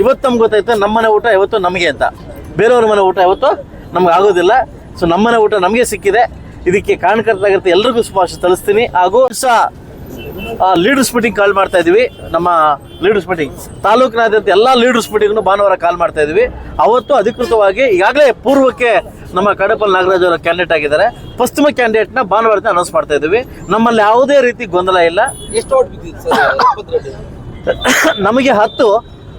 ಇವತ್ತು ನಮ್ಗೆ ಗೊತ್ತಾಯ್ತು ನಮ್ಮನೆ ಊಟ ಇವತ್ತು ನಮಗೆ ಅಂತ. ಬೇರೆಯವ್ರ ಮನೆ ಊಟ ಇವತ್ತು ನಮ್ಗೆ ಆಗೋದಿಲ್ಲ. ಸೊ ನಮ್ಮನೆ ಊಟ ನಮಗೆ ಸಿಕ್ಕಿದೆ. ಇದಕ್ಕೆ ಕಾರಣಕರ್ತಾಗಿರುತ್ತೆ ಎಲ್ರಿಗೂ ಶುಭಾಶಯ ತಲಿಸ್ತೀನಿ. ಹಾಗೂ ಸಹ ಲೀಡರ್ಸ್ ಮೀಟಿಂಗ್ ಕಾಲ್ ಮಾಡ್ತಾ ಇದೀವಿ. ನಮ್ಮ ಲೀಡರ್ಸ್ ಮೀಟಿಂಗ್ ತಾಲೂಕಿನಾದ್ಯಂತ ಎಲ್ಲ ಲೀಡರ್ಸ್ ಮೀಟಿಂಗ್ನು ಭಾನುವಾರ ಕಾಲ್ ಮಾಡ್ತಾ ಇದೀವಿ. ಅವತ್ತು ಅಧಿಕೃತವಾಗಿ ಈಗಾಗಲೇ ಪೂರ್ವಕ್ಕೆ ನಮ್ಮ ಕಡಪಲ್ ನಾಗರಾಜ್ ಅವರ ಕ್ಯಾಂಡಿಡೇಟ್ ಆಗಿದ್ದಾರೆ. ಪಶ್ಚಿಮ ಕ್ಯಾಂಡಿಡೇಟ್ನ ಭಾನುವಾರದಿಂದ ಅನೌನ್ಸ್ ಮಾಡ್ತಾ ಇದೀವಿ. ನಮ್ಮಲ್ಲಿ ಯಾವುದೇ ರೀತಿ ಗೊಂದಲ ಇಲ್ಲ. ಎಷ್ಟು ನಮಗೆ ಹತ್ತು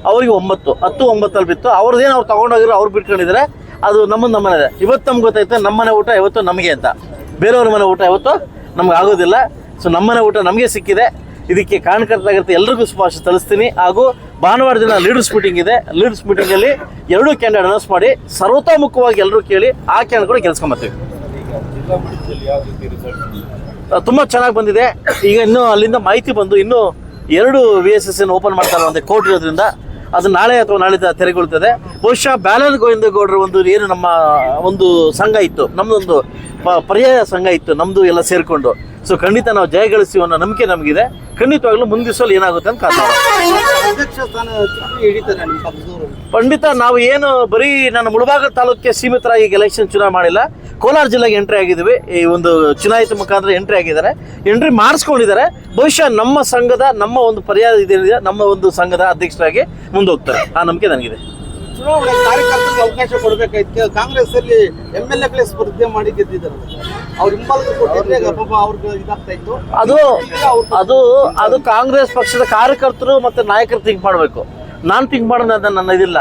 ಅವರಿಗೆ ಒಂಬತ್ತು, ಹತ್ತು, ಒಂಬತ್ತಲ್ಲಿ ಬಿತ್ತು. ಅವ್ರದ್ದೇನು ಅವ್ರು ತೊಗೊಂಡೋಗಿರೋ ಅವ್ರು ಬಿಟ್ಕೊಂಡಿದ್ದಾರೆ. ಅದು ನಮ್ಮದು ನಮ್ಮನೆ ಇವತ್ತು ನಮ್ಗೆ ಗೊತ್ತಾಯ್ತು, ನಮ್ಮನೆ ಊಟ ಇವತ್ತು ನಮಗೆ ಅಂತ. ಬೇರೆಯವ್ರ ಮನೆ ಊಟ ಇವತ್ತು ನಮ್ಗೆ ಆಗೋದಿಲ್ಲ. ಸೊ ನಮ್ಮನೆ ಊಟ ನಮಗೆ ಸಿಕ್ಕಿದೆ. ಇದಕ್ಕೆ ಕಾರಣಕರ್ತಾಗಿರುತ್ತೆ ಎಲ್ರಿಗೂ ಶುಭಾಶಯ ತಲಿಸ್ತೀನಿ ಹಾಗೂ ಭಾನುವಾರ ದಿನ ಲೀಡರ್ಸ್ ಮೀಟಿಂಗ್ ಇದೆ. ಲೀಡರ್ಸ್ ಮೀಟಿಂಗಲ್ಲಿ ಎರಡೂ ಕ್ಯಾಂಡಿಡೇಟ್ ಅನೌನ್ಸ್ ಮಾಡಿ, ಸರ್ವತೋಮುಖವಾಗಿ ಎಲ್ಲರೂ ಕೇಳಿ, ಆ ಕ್ಯಾಂಡ್ ಕೂಡ ರಿಸಲ್ಟ್ ತುಂಬಾ ಚೆನ್ನಾಗಿ ಬಂದಿದೆ. ಈಗ ಇನ್ನೂ ಅಲ್ಲಿಂದ ಮಾಹಿತಿ ಬಂದು ಇನ್ನೂ ಎರಡು ವಿ ಎಸ್ ಎಸ್ ಓಪನ್ ಮಾಡ್ತಾರೆ ಒಂದು ಕೋರ್ಟ್ ಇರೋದ್ರಿಂದ ಅದು ನಾಳೆ ಅಥವಾ ನಾಳೆ ತೆರೆಗೊಳ್ತದೆ. ಬಹುಶಃ ಬ್ಯಾಲನ್ ಗೋವಿಂದ ಗೌಡರು ಒಂದು ಏನು ನಮ್ಮ ಒಂದು ಸಂಘ ಇತ್ತು. ನಮ್ಮದೊಂದು ಪರ್ಯಾಯ ಸಂಘ ಇತ್ತು. ನಮ್ಮದು ಎಲ್ಲ ಸೇರಿಕೊಂಡು. ಸೊ ಖಂಡಿತ ನಾವು ಜಯಗಳಿಸ್ತೀವಿ ಅನ್ನೋ ನಂಬಿಕೆ ನಮಗಿದೆ. ಖಂಡಿತವಾಗ್ಲೂ ಮುಂದಿಸಲು ಏನಾಗುತ್ತೆ ಅಂತ ಕಾರಣ ಪಂಡಿತ ಖಂಡಿತ ನಾವು ಏನು ಬರೀ ನಾನು ಮುಳಬಾಗ ತಾಲೂಕಿಗೆ ಸೀಮಿತರಾಗಿ ಎಲೆಕ್ಷನ್ ಚುನಾವಣೆ ಮಾಡಿಲ್ಲ. ಕೋಲಾರ ಜಿಲ್ಲೆಗೆ ಎಂಟ್ರಿ ಆಗಿದ್ದೀವಿ. ಈ ಒಂದು ಚುನಾಯಿತ ಮುಖಾಂತರ ಎಂಟ್ರಿ ಆಗಿದ್ದಾರೆ. ಎಂಟ್ರಿ ಮಾಡಿಸ್ಕೊಂಡಿದ್ದಾರೆ. ಬಹುಶಃ ನಮ್ಮ ಸಂಘದ ನಮ್ಮ ಒಂದು ಪರ್ಯಾಯ ಇದೇನಿದೆ ನಮ್ಮ ಒಂದು ಸಂಘದ ಅಧ್ಯಕ್ಷರಾಗಿ ಮುಂದೆ ಹೋಗ್ತಾರೆ ಆ ನಂಬಿಕೆ ನನಗಿದೆ. ಚುನಾವಣೆ ಕಾರ್ಯಕರ್ತರಿಗೆ ಅವಕಾಶ ಕೊಡಬೇಕಾಯ್ತು. ಕಾಂಗ್ರೆಸ್ ಅಲ್ಲಿ ಎಂ ಎಲ್ ಎ ಪ್ಲೇಸ್ ಸ್ಪರ್ಧೆ ಮಾಡಿ ಗೆದ್ದಿದ್ದಾರೆ. ಅವ್ರ ಹಿಂಬಾಲಕರು ಕೊಟ್ಟಿದ್ರೆ ಪಾಪ ಅವ್ರಿಗೆ ಇದಾಗ್ತಾ ಇತ್ತು. ಅದು ಅದು ಅದು ಕಾಂಗ್ರೆಸ್ ಪಕ್ಷದ ಕಾರ್ಯಕರ್ತರು ಮತ್ತೆ ನಾಯಕರು ತಿಂಕ್ ಮಾಡಬೇಕು. ನಾನು ಥಿಂಕ್ ಮಾಡೋದು ನನ್ನ ಇದಿಲ್ಲ.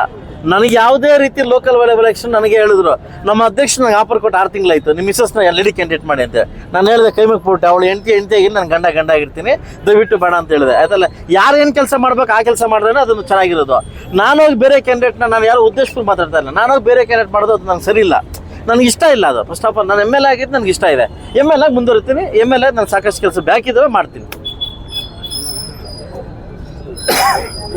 ನನಗೆ ಯಾವುದೇ ರೀತಿ ಲೋಕಲ್ ವೈಲ್ ಎಲೆಕ್ಷನ್ ನನಗೆ ಹೇಳಿದ್ರು. ನಮ್ಮ ಅಧ್ಯಕ್ಷ ನನಗೆ ಆಫರ್ ಕೊಟ್ಟು ಆರು ತಿಂಗಳಾಯ್ತು. ನಿಮ್ಮ ಮಿಸಸ್ನ ಇಡಿ ಕ್ಯಾಂಡಿಡೇಟ್ ಮಾಡಿ ಅಂತ. ನಾನು ಹೇಳಿದೆ, ಕೈ ಮುಗ್ಬಿಟ್ಟು ಅವಳು ಹೆಂಡತಿ ಹೆಂಡತಿಯಾಗಿ ನಾನು ಗಂಡ ಗಂಡ ಆಗಿರ್ತೀನಿ. ದಯವಿಟ್ಟು ಬೇಡ ಅಂತ ಹೇಳಿದೆ. ಅದಲ್ಲ, ಯಾರು ಏನು ಕೆಲಸ ಮಾಡ್ಬೇಕು, ಆ ಕೆಲಸ ಮಾಡಿದ್ರೆ ಅದನ್ನು ಚೆನ್ನಾಗಿರೋದು. ನಾನು ಬೇರೆ ಕ್ಯಾಂಡಿಡೇಟ್ನ ನಾನು ಯಾರು ಉದ್ದೇಶಪೂರ್ವಕ ಮಾತಾಡ್ತಾ ಇಲ್ಲ. ನಾನು ಹೋಗಿ ಬೇರೆ ಕ್ಯಾಂಡಿಡೇಟ್ ಮಾಡೋದು ಅದು ನಂಗೆ ಸರಿ ಇಲ್ಲ. ನನಗೆ ಇಷ್ಟ ಇಲ್ಲ ಅದು. ಫಸ್ಟ್ ಆಫ್ ಆಲ್ ನಾನು ಎಂ ಎಲ್ ಆಗಿದ್ದು ನನಗೆ ಇಷ್ಟ ಇದೆ. ಎಂ ಎಲ್ ಎ ಮುಂದುವರಿತೀನಿ. ಎಂ ಎಲ್ ಎ ನಾನು ಸಾಕಷ್ಟು ಕೆಲಸ ಬ್ಯಾಕ್ ಇದ್ದಾವೆ, ಮಾಡ್ತೀನಿ.